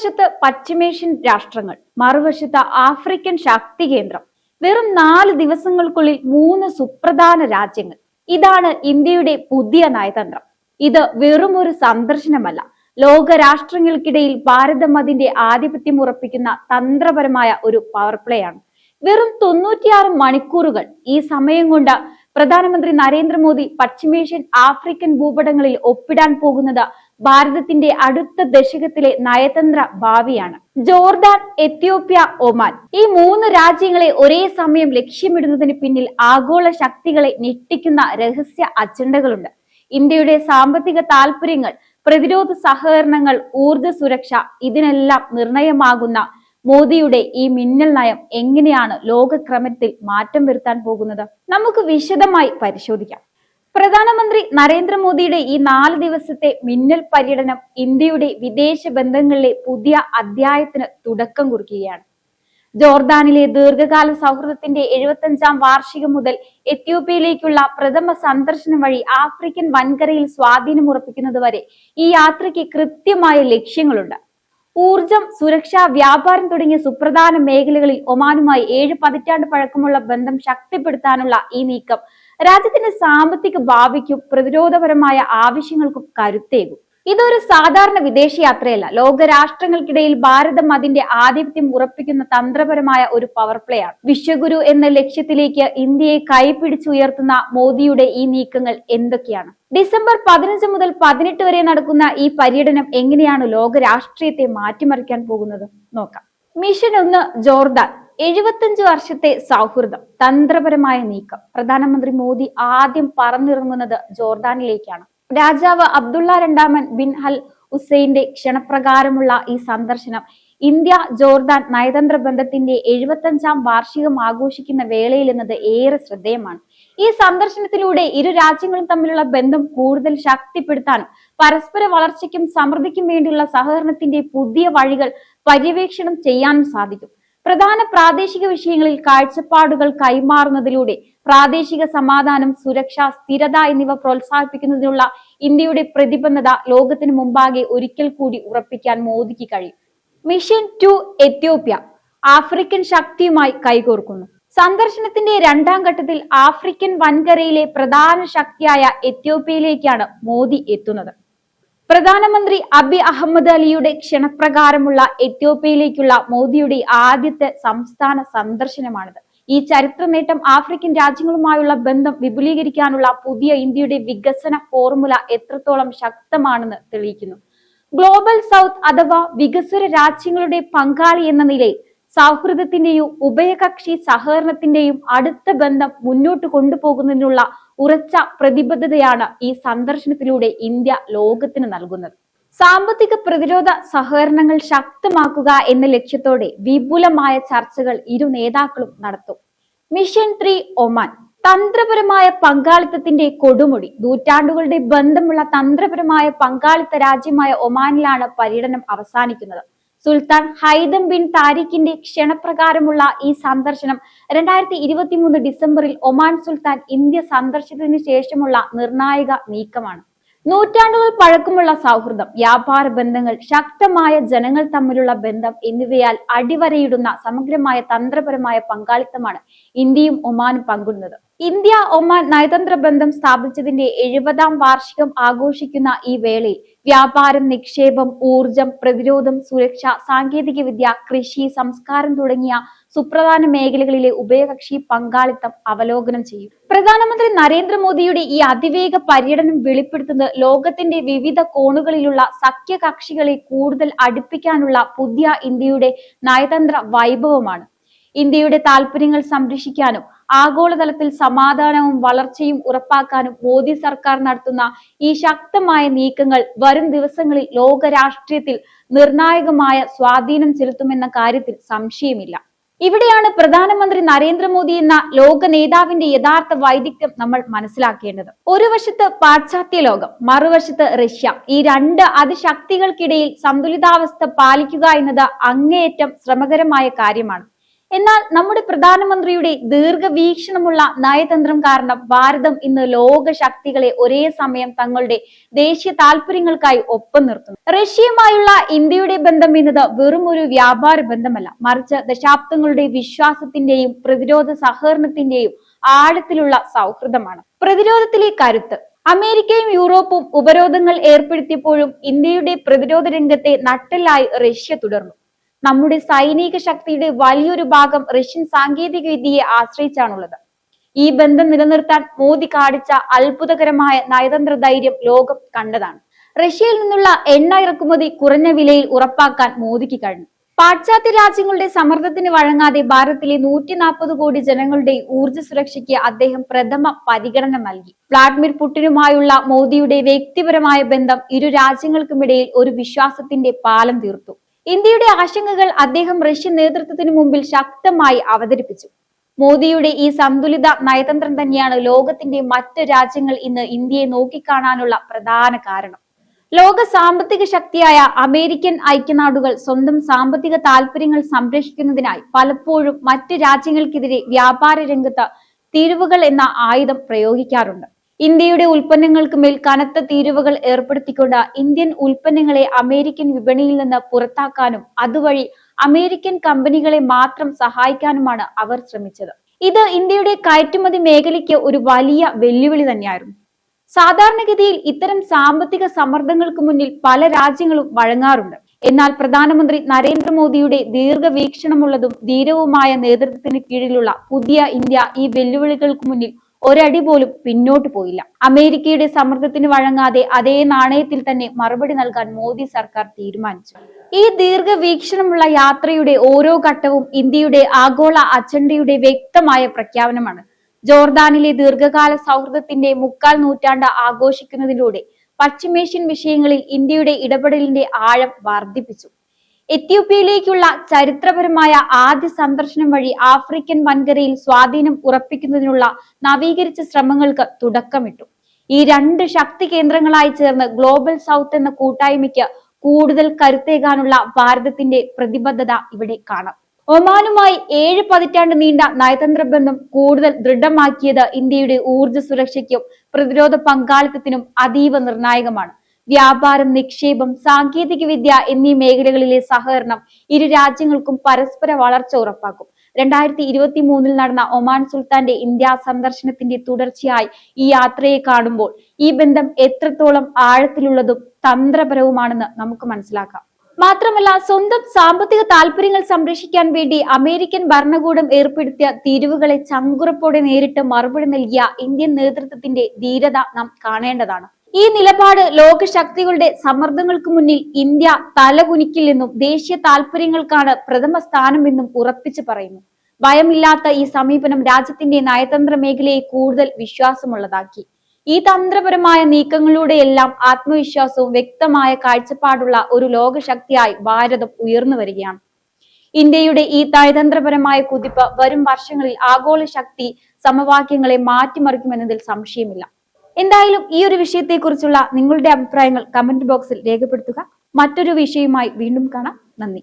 വശത്ത് പശ്ചിമേഷ്യൻ രാഷ്ട്രങ്ങൾ മറുവശത്ത് ആഫ്രിക്കൻ ശക്തി കേന്ദ്രം. വെറും നാല് ദിവസങ്ങൾക്കുള്ളിൽ മൂന്ന് സുപ്രധാന രാജ്യങ്ങൾ. ഇതാണ് ഇന്ത്യയുടെ പുതിയ നയതന്ത്രം. ഇത് വെറും ഒരു സന്ദർശനമല്ല. ലോക രാഷ്ട്രങ്ങൾക്കിടയിൽ ഭാരതം അതിന്റെ ആധിപത്യം ഉറപ്പിക്കുന്ന തന്ത്രപരമായ ഒരു പവർ പ്ലേ ആണ്. വെറും തൊണ്ണൂറ്റിയാറ് മണിക്കൂറുകൾ ഈ സമയം കൊണ്ട് പ്രധാനമന്ത്രി നരേന്ദ്രമോദി പശ്ചിമേഷ്യൻ ആഫ്രിക്കൻ ഭൂപടങ്ങളിൽ ഒപ്പിടാൻ പോകുന്നത് ഭാരതത്തിന്റെ അടുത്ത ദശകത്തിലെ നയതന്ത്ര ഭാവിയാണ്. ജോർദാൻ എത്യോപ്യ ഒമാൻ ഈ മൂന്ന് രാജ്യങ്ങളെ ഒരേ സമയം ലക്ഷ്യമിടുന്നതിന് പിന്നിൽ ആഗോള ശക്തികളെ ഞെട്ടിക്കുന്ന രഹസ്യ അജണ്ടകളുണ്ട്. ഇന്ത്യയുടെ സാമ്പത്തിക താൽപര്യങ്ങൾ പ്രതിരോധ സഹകരണങ്ങൾ ഊർജ സുരക്ഷ ഇതിനെല്ലാം നിർണയമാകുന്ന മോദിയുടെ ഈ മിന്നൽ നയം എങ്ങനെയാണ് ലോകക്രമത്തിൽ മാറ്റം വരുത്താൻ പോകുന്നത്? നമുക്ക് വിശദമായി പരിശോധിക്കാം. പ്രധാനമന്ത്രി നരേന്ദ്രമോദിയുടെ ഈ നാല് ദിവസത്തെ മിന്നൽ പര്യടനം ഇന്ത്യയുടെ വിദേശ ബന്ധങ്ങളിലെ പുതിയ അധ്യായത്തിന് തുടക്കം കുറിക്കുകയാണ്. ജോർദാനിലെ ദീർഘകാല സൗഹൃദത്തിന്റെ എഴുപത്തഞ്ചാം വാർഷികം മുതൽ എത്യോപ്യയിലേക്കുള്ള പ്രഥമ സന്ദർശനം വഴി ആഫ്രിക്കൻ വൻകരയിൽ സ്വാധീനം ഉറപ്പിക്കുന്നത് വരെ ഈ യാത്രയ്ക്ക് കൃത്യമായ ലക്ഷ്യങ്ങളുണ്ട്. ഊർജം സുരക്ഷ വ്യാപാരം തുടങ്ങിയ സുപ്രധാന മേഖലകളിൽ ഒമാനുമായി ഏഴ് പതിറ്റാണ്ട് പഴക്കമുള്ള ബന്ധം ശക്തിപ്പെടുത്താനുള്ള ഈ നീക്കം രാജ്യത്തിന്റെ സാമ്പത്തിക ഭാവിക്കും പ്രതിരോധപരമായ ആവശ്യങ്ങൾക്കും കരുത്തേകും. ഇതൊരു സാധാരണ വിദേശയാത്രയല്ല. ലോകരാഷ്ട്രങ്ങൾക്കിടയിൽ ഭാരതം അതിന്റെ ആധിപത്യം ഉറപ്പിക്കുന്ന തന്ത്രപരമായ ഒരു പവർ പ്ലേ ആണ്. വിശ്വഗുരു എന്ന ലക്ഷ്യത്തിലേക്ക് ഇന്ത്യയെ കൈപിടിച്ചുയർത്തുന്ന മോദിയുടെ ഈ നീക്കങ്ങൾ എന്തൊക്കെയാണ്? ഡിസംബർ പതിനഞ്ച് മുതൽ പതിനെട്ട് വരെ നടക്കുന്ന ഈ പര്യടനം എങ്ങനെയാണ് ലോകരാഷ്ട്രീയത്തെ മാറ്റിമറിക്കാൻ പോകുന്നത്? നോക്കാം. മിഷൻ ഒന്ന് ജോർദാൻ. എഴുപത്തഞ്ച് വർഷത്തെ സൗഹൃദം തന്ത്രപരമായ നീക്കം. പ്രധാനമന്ത്രി മോദി ആദ്യം പറന്നിറങ്ങുന്നത് ജോർദാനിലേക്കാണ്. രാജാവ് അബ്ദുള്ള രണ്ടാമൻ ബിൻ ഹൽ ഹുസൈന്റെ ക്ഷണപ്രകാരമുള്ള ഈ സന്ദർശനം ഇന്ത്യ ജോർദാൻ നയതന്ത്ര ബന്ധത്തിന്റെ എഴുപത്തഞ്ചാം വാർഷികം ആഘോഷിക്കുന്ന വേളയിൽ എന്നത് ഏറെ ശ്രദ്ധേയമാണ്. ഈ സന്ദർശനത്തിലൂടെ ഇരു രാജ്യങ്ങളും തമ്മിലുള്ള ബന്ധം കൂടുതൽ ശക്തിപ്പെടുത്താനും പരസ്പര വളർച്ചയ്ക്കും സമൃദ്ധിക്കും വേണ്ടിയുള്ള സഹകരണത്തിന്റെ പുതിയ വഴികൾ പര്യവേക്ഷണം ചെയ്യാനും സാധിക്കും. പ്രധാന പ്രാദേശിക വിഷയങ്ങളിൽ കാഴ്ചപ്പാടുകൾ കൈമാറുന്നതിലൂടെ പ്രാദേശിക സമാധാനം സുരക്ഷ സ്ഥിരത എന്നിവ പ്രോത്സാഹിപ്പിക്കുന്നതിനുള്ള ഇന്ത്യയുടെ പ്രതിബദ്ധത ലോകത്തിന് മുമ്പാകെ ഒരിക്കൽ കൂടി ഉറപ്പിക്കാൻ മോദിക്ക് കഴിയും. മിഷൻ ടു എത്യോപ്യ ആഫ്രിക്കൻ ശക്തിയുമായി കൈകോർക്കുന്നു. സന്ദർശനത്തിന്റെ രണ്ടാം ഘട്ടത്തിൽ ആഫ്രിക്കൻ വൻകരയിലെ പ്രധാന ശക്തിയായ എത്യോപ്യയിലേക്കാണ് മോദി എത്തുന്നത്. പ്രധാനമന്ത്രി അബി അഹമ്മദ് അലിയുടെ ക്ഷണപ്രകാരമുള്ള എത്യോപ്യയിലേക്കുള്ള മോദിയുടെ ആദ്യത്തെ സംസ്ഥാന സന്ദർശനമാണിത്. ഈ ചരിത്ര നേട്ടം ആഫ്രിക്കൻ രാജ്യങ്ങളുമായുള്ള ബന്ധം വിപുലീകരിക്കാനുള്ള പുതിയ ഇന്ത്യയുടെ വികസന ഫോർമുല എത്രത്തോളം ശക്തമാണെന്ന് തെളിയിക്കുന്നു. ഗ്ലോബൽ സൗത്ത് അഥവാ വികസ്വര രാജ്യങ്ങളുടെ പങ്കാളി എന്ന നിലയിൽ സൗഹൃദത്തിന്റെയും ഉഭയകക്ഷി സഹകരണത്തിന്റെയും അടുത്ത ബന്ധം മുന്നോട്ട് കൊണ്ടുപോകുന്നതിനുള്ള ഉറച്ച പ്രതിബദ്ധതയാണ് ഈ സന്ദർശനത്തിലൂടെ ഇന്ത്യ ലോകത്തിന് നൽകുന്നത്. സാമ്പത്തിക പ്രതിരോധ സഹകരണങ്ങൾ ശക്തമാക്കുക എന്ന ലക്ഷ്യത്തോടെ വിപുലമായ ചർച്ചകൾ ഇരു നേതാക്കളും നടത്തും. മിഷൻ ത്രീ ഒമാൻ തന്ത്രപരമായ പങ്കാളിത്തത്തിന്റെ കൊടുമുടി നൂറ്റാണ്ടുകളുടെ ബന്ധമുള്ള തന്ത്രപരമായ പങ്കാളിത്ത രാജ്യമായ ഒമാനിലാണ് പര്യടനം അവസാനിക്കുന്നത്. സുൽത്താൻ ഹൈദം ബിൻ താരിഖിന്റെ ക്ഷണപ്രകാരമുള്ള ഈ സന്ദർശനം രണ്ടായിരത്തി ഇരുപത്തി മൂന്ന് ഡിസംബറിൽ ഒമാൻ സുൽത്താൻ ഇന്ത്യ സന്ദർശിച്ചതിനു ശേഷമുള്ള നിർണായക നീക്കമാണ്. നൂറ്റാണ്ടുകൾ പഴക്കമുള്ള സൗഹൃദം വ്യാപാര ബന്ധങ്ങൾ ശക്തമായ ജനങ്ങൾ തമ്മിലുള്ള ബന്ധം എന്നിവയാൽ അടിവരയിടുന്ന സമഗ്രമായ തന്ത്രപരമായ പങ്കാളിത്തമാണ് ഇന്ത്യയും ഒമാനും പങ്കിടുന്നത്. ഇന്ത്യ ഒമാൻ നയതന്ത്ര ബന്ധം സ്ഥാപിച്ചതിന്റെ എഴുപതാം വാർഷികം ആഘോഷിക്കുന്ന ഈ വേളയിൽ വ്യാപാരം നിക്ഷേപം ഊർജം പ്രതിരോധം സുരക്ഷ സാങ്കേതികവിദ്യ കൃഷി സംസ്കാരം തുടങ്ങിയ സുപ്രധാന മേഖലകളിലെ ഉഭയകക്ഷി പങ്കാളിത്തം അവലോകനം ചെയ്യും. പ്രധാനമന്ത്രി നരേന്ദ്രമോദിയുടെ ഈ അതിവേഗ പര്യടനം വെളിപ്പെടുത്തുന്നത് ലോകത്തിന്റെ വിവിധ കോണുകളിലുള്ള സഖ്യകക്ഷികളെ കൂടുതൽ അടുപ്പിക്കാനുള്ള പുതിയ ഇന്ത്യയുടെ നയതന്ത്ര വൈഭവമാണ്. ഇന്ത്യയുടെ താല്പര്യങ്ങൾ സംരക്ഷിക്കാനും ആഗോളതലത്തിൽ സമാധാനവും വളർച്ചയും ഉറപ്പാക്കാനും മോദി സർക്കാർ നടത്തുന്ന ഈ ശക്തമായ നീക്കങ്ങൾ വരും ദിവസങ്ങളിൽ ലോക രാഷ്ട്രീയത്തിൽ നിർണായകമായ സ്വാധീനം ചെലുത്തുമെന്ന കാര്യത്തിൽ സംശയമില്ല. ഇവിടെയാണ് പ്രധാനമന്ത്രി നരേന്ദ്രമോദി എന്ന ലോക നേതാവിന്റെ യഥാർത്ഥ വൈദഗ്ധ്യം നമ്മൾ മനസ്സിലാക്കേണ്ടത്. ഒരു വശത്ത് പാശ്ചാത്യ ലോകം മറുവശത്ത് റഷ്യ. ഈ രണ്ട് അതിശക്തികൾക്കിടയിൽ സന്തുലിതാവസ്ഥ പാലിക്കുക എന്നത് അങ്ങേയറ്റം ശ്രമകരമായ കാര്യമാണ്. എന്നാൽ നമ്മുടെ പ്രധാനമന്ത്രിയുടെ ദീർഘവീക്ഷണമുള്ള നയതന്ത്രം കാരണം ഭാരതം ഇന്ന് ലോക ശക്തികളെ ഒരേ സമയം തങ്ങളുടെ ദേശീയ താല്പര്യങ്ങൾക്കായി ഒപ്പം നിർത്തുന്നു. റഷ്യയുമായുള്ള ഇന്ത്യയുടെ ബന്ധം എന്നത് വെറും ഒരു വ്യാപാര ബന്ധമല്ല. മറിച്ച് ദശാബ്ദങ്ങളുടെ വിശ്വാസത്തിന്റെയും പ്രതിരോധ സഹകരണത്തിന്റെയും ആഴത്തിലുള്ള സൗഹൃദമാണ്. പ്രതിരോധത്തിലെ കരുത്ത്. അമേരിക്കയും യൂറോപ്പും ഉപരോധങ്ങൾ ഏർപ്പെടുത്തിയപ്പോഴും ഇന്ത്യയുടെ പ്രതിരോധ രംഗത്തെ നട്ടലായി റഷ്യ തുടർന്നു. നമ്മുടെ സൈനിക ശക്തിയുടെ വലിയൊരു ഭാഗം റഷ്യൻ സാങ്കേതിക വിദ്യയെ ആശ്രയിച്ചാണുള്ളത്. ഈ ബന്ധം നിലനിർത്താൻ മോദി കാണിച്ച അത്ഭുതകരമായ നയതന്ത്ര ധൈര്യം ലോകം കണ്ടതാണ്. റഷ്യയിൽ നിന്നുള്ള എണ്ണ ഇറക്കുമതി കുറഞ്ഞ വിലയിൽ ഉറപ്പാക്കാൻ മോദിക്ക് കഴിഞ്ഞു. പാശ്ചാത്യ രാജ്യങ്ങളുടെ സമ്മർദ്ദത്തിന് വഴങ്ങാതെ ഭാരതത്തിലെ നൂറ്റി നാൽപ്പത് കോടി ജനങ്ങളുടെ ഊർജ സുരക്ഷയ്ക്ക് അദ്ദേഹം പ്രഥമ പരിഗണന നൽകി. വ്ളാഡിമിർ പുട്ടിനുമായുള്ള മോദിയുടെ വ്യക്തിപരമായ ബന്ധം ഇരു രാജ്യങ്ങൾക്കുമിടയിൽ ഒരു വിശ്വാസത്തിന്റെ പാലം തീർത്തു. ഇന്ത്യയുടെ ആശങ്കകൾ അദ്ദേഹം റഷ്യൻ നേതൃത്വത്തിന് മുമ്പിൽ ശക്തമായി അവതരിപ്പിച്ചു. മോദിയുടെ ഈ സന്തുലിത നയതന്ത്രം തന്നെയാണ് ലോകത്തിന്റെ മറ്റ് രാജ്യങ്ങൾ ഇന്ന് ഇന്ത്യയെ നോക്കിക്കാണാനുള്ള പ്രധാന കാരണം. ലോക സാമ്പത്തിക ശക്തിയായ അമേരിക്കൻ ഐക്യനാടുകൾ സ്വന്തം സാമ്പത്തിക താൽപര്യങ്ങൾ സംരക്ഷിക്കുന്നതിനായി പലപ്പോഴും മറ്റ് രാജ്യങ്ങൾക്കെതിരെ വ്യാപാര രംഗത്ത് തീരുവകൾ എന്ന ആയുധം പ്രയോഗിക്കാറുണ്ട്. ഇന്ത്യയുടെ ഉൽപ്പന്നങ്ങൾക്ക് മേൽ കനത്ത തീരുവകൾ ഏർപ്പെടുത്തിക്കൊണ്ട് ഇന്ത്യൻ ഉൽപ്പന്നങ്ങളെ അമേരിക്കൻ വിപണിയിൽ നിന്ന് പുറത്താക്കാനും അതുവഴി അമേരിക്കൻ കമ്പനികളെ മാത്രം സഹായിക്കാനുമാണ് അവർ ശ്രമിച്ചത്. ഇത് ഇന്ത്യയുടെ കയറ്റുമതി മേഖലയ്ക്ക് ഒരു വലിയ വെല്ലുവിളി തന്നെയായിരുന്നു. സാധാരണഗതിയിൽ ഇത്തരം സാമ്പത്തിക സമ്മർദ്ദങ്ങൾക്ക് മുന്നിൽ പല രാജ്യങ്ങളും വഴങ്ങാറുണ്ട്. എന്നാൽ പ്രധാനമന്ത്രി നരേന്ദ്രമോദിയുടെ ദീർഘവീക്ഷണമുള്ളതും ധീരവുമായ നേതൃത്വത്തിന് കീഴിലുള്ള പുതിയ ഇന്ത്യ ഈ വെല്ലുവിളികൾക്ക് മുന്നിൽ ഒരടി പോലും പിന്നോട്ട് പോയില്ല. അമേരിക്കയുടെ സമ്മർദ്ദത്തിന് വഴങ്ങാതെ അതേ നാണയത്തിൽ തന്നെ മറുപടി നൽകാൻ മോദി സർക്കാർ തീരുമാനിച്ചു. ഈ ദീർഘവീക്ഷണമുള്ള യാത്രയുടെ ഓരോ ഘട്ടവും ഇന്ത്യയുടെ ആഗോള അജണ്ടയുടെ വ്യക്തമായ പ്രഖ്യാപനമാണ്. ജോർദാനിലെ ദീർഘകാല സൗഹൃദത്തിന്റെ മുക്കാൽ നൂറ്റാണ്ട് ആഘോഷിക്കുന്നതിലൂടെ പശ്ചിമേഷ്യൻ വിഷയങ്ങളിൽ ഇന്ത്യയുടെ ഇടപെടലിന്റെ ആഴം വർദ്ധിപ്പിച്ചു. എത്യോപ്യയിലേക്കുള്ള ചരിത്രപരമായ ആദ്യ സന്ദർശനം വഴി ആഫ്രിക്കൻ വൻകരയിൽ സ്വാധീനം ഉറപ്പിക്കുന്നതിനുള്ള നവീകരിച്ച ശ്രമങ്ങൾക്ക് തുടക്കമിട്ടു. ഈ രണ്ട് ശക്തി കേന്ദ്രങ്ങളായി ചേർന്ന് ഗ്ലോബൽ സൗത്ത് എന്ന കൂട്ടായ്മയ്ക്ക് കൂടുതൽ കരുത്തേകാനുള്ള ഭാരതത്തിന്റെ പ്രതിബദ്ധത ഇവിടെ കാണാം. ഒമാനുമായി ഏഴ് പതിറ്റാണ്ട് നീണ്ട നയതന്ത്ര ബന്ധം കൂടുതൽ ദൃഢമാക്കിയത് ഇന്ത്യയുടെ ഊർജ സുരക്ഷയ്ക്കും പ്രതിരോധ പങ്കാളിത്തത്തിനും അതീവ നിർണായകമാണ്. വ്യാപാരം നിക്ഷേപം സാങ്കേതിക വിദ്യ എന്നീ മേഖലകളിലെ സഹകരണം ഇരു രാജ്യങ്ങൾക്കും പരസ്പര വളർച്ച ഉറപ്പാക്കും. രണ്ടായിരത്തി ഇരുപത്തി മൂന്നിൽ നടന്ന ഒമാൻ സുൽത്താന്റെ ഇന്ത്യ സന്ദർശനത്തിന്റെ തുടർച്ചയായി ഈ യാത്രയെ കാണുമ്പോൾ ഈ ബന്ധം എത്രത്തോളം ആഴത്തിലുള്ളതും തന്ത്രപരവുമാണെന്ന് നമുക്ക് മനസ്സിലാക്കാം. മാത്രമല്ല സ്വന്തം സാമ്പത്തിക താല്പര്യങ്ങൾ സംരക്ഷിക്കാൻ വേണ്ടി അമേരിക്കൻ ഭരണകൂടം ഏർപ്പെടുത്തിയ തീരുവുകളെ ചങ്കുറപ്പോടെ നേരിട്ട് മറുപടി നൽകിയ ഇന്ത്യൻ നേതൃത്വത്തിന്റെ ധീരത നാം കാണേണ്ടതാണ്. ഈ നിലപാട് ലോകശക്തികളുടെ സമ്മർദ്ദങ്ങൾക്ക് മുന്നിൽ ഇന്ത്യ തലകുനിക്കില്ലെന്നും ദേശീയ താല്പര്യങ്ങൾക്കാണ് പ്രഥമ സ്ഥാനമെന്നും ഉറപ്പിച്ചു പറയുന്നു. ഭയമില്ലാത്ത ഈ സമീപനം രാജ്യത്തിന്റെ നയതന്ത്ര മേഖലയെ കൂടുതൽ വിശ്വാസമുള്ളതാക്കി. ഈ തന്ത്രപരമായ നീക്കങ്ങളിലൂടെയെല്ലാം ആത്മവിശ്വാസവും വ്യക്തമായ കാഴ്ചപ്പാടുള്ള ഒരു ലോകശക്തിയായി ഭാരതം ഉയർന്നു വരികയാണ്. ഇന്ത്യയുടെ ഈ നയതന്ത്രപരമായ കുതിപ്പ് വരും വർഷങ്ങളിൽ ആഗോള ശക്തി സമവാക്യങ്ങളെ മാറ്റിമറിക്കുമെന്നതിൽ സംശയമില്ല. എന്തായാലും ഈ ഒരു വിഷയത്തെക്കുറിച്ചുള്ള നിങ്ങളുടെ അഭിപ്രായങ്ങൾ കമന്റ് ബോക്സിൽ രേഖപ്പെടുത്തുക. മറ്റൊരു വിഷയവുമായി വീണ്ടും കാണാം. നന്ദി.